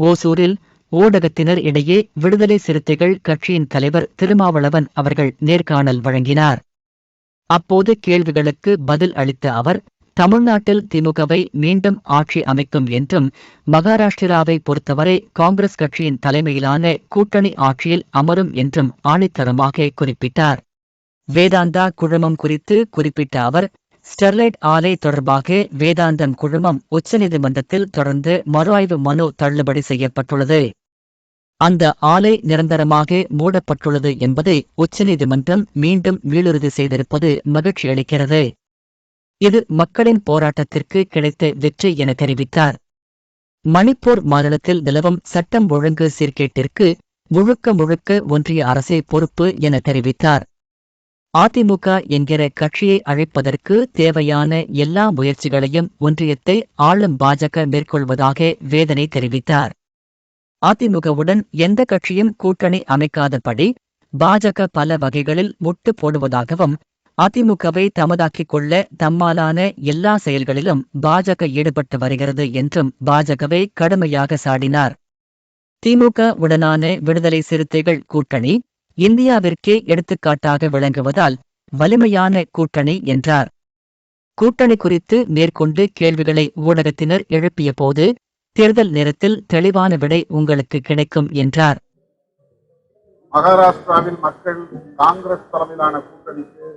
ஓசூரில் ஊடகத்தினர் இடையே விடுதலை சிறுத்தைகள் கட்சியின் தலைவர் திருமாவளவன் அவர்கள் நேர்காணல் வழங்கினார். அப்போது கேள்விகளுக்கு பதில் அளித்த அவர் தமிழ்நாட்டில் திமுகவை மீண்டும் ஆட்சி அமைக்கும் என்றும் மகாராஷ்டிராவை பொறுத்தவரை காங்கிரஸ் கட்சியின் தலைமையிலான கூட்டணி ஆட்சியில் அமரும் என்றும் ஆணித்தரமாக குறிப்பிட்டார். வேதாந்தா குழுமம் குறித்து குறிப்பிட்ட அவர் ஸ்டெர்லைட் ஆலை தொடர்பாக வேதாந்தம் குழுமம் உச்சநீதிமன்றத்தில் தொடர்ந்து மறு ஆய்வு மனு தள்ளுபடி செய்யப்பட்டுள்ளது. அந்த ஆலை நிரந்தரமாக மூடப்பட்டுள்ளது என்பதை உச்சநீதிமன்றம் மீண்டும் மீளுறுதி செய்திருப்பது மகிழ்ச்சி அளிக்கிறது. இது மக்களின் போராட்டத்திற்கு கிடைத்த வெற்றி என தெரிவித்தார். மணிப்பூர் மாநிலத்தில் நிலவும் சட்டம் ஒழுங்கு சீர்கேட்டிற்கு முழுக்க முழுக்க ஒன்றிய அரசே பொறுப்பு என தெரிவித்தார். அதிமுக என்கிற கட்சியை அழைப்பதற்கு தேவையான எல்லா முயற்சிகளையும் ஒன்றியத்தை ஆளும் பாஜக மேற்கொள்வதாக வேதனை தெரிவித்தார். அதிமுகவுடன் எந்த கட்சியும் கூட்டணி அமைக்காதபடி பாஜக பல வகைகளில் முட்டு போடுவதாகவும் அதிமுகவை தமதாக்கிக் கொள்ள தம்மாலான எல்லா செயல்களிலும் பாஜக ஈடுபட்டு வருகிறது என்றும் பாஜகவை கடுமையாக சாடினார். திமுக உடனான விடுதலை சிறுத்தைகள் கூட்டணி இந்தியாவிற்கே எடுத்துக்காட்டாக விளங்குவதால் வலிமையான கூட்டணி என்றார். கூட்டணி குறித்து மேற்கொண்டு கேள்விகளை ஊடகத்தினர் எழுப்பிய போது தேர்தல் நேரத்தில் தெளிவான விடை உங்களுக்கு கிடைக்கும் என்றார். மகாராஷ்டிராவில் மக்கள் காங்கிரஸ் தலைமையிலான கூட்டணிக்கு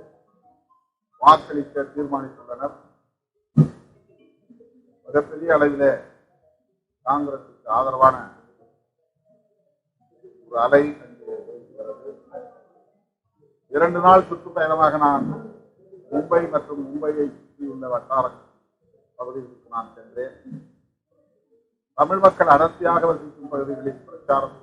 வாக்களிக்க தீர்மானித்துள்ளனர். மிகப்பெரிய அளவில் காங்கிரசுக்கு ஆதரவான ஒரு அலை இரண்டு நாள் சுற்றுப்பயணமாக நான் மும்பை மற்றும் மும்பையை சுற்றியுள்ள வட்டார பகுதிகளுக்கு நான் சென்றேன். தமிழ் மக்கள் அடர்த்தியாக வசிக்கும் பகுதிகளில் பிரச்சாரம்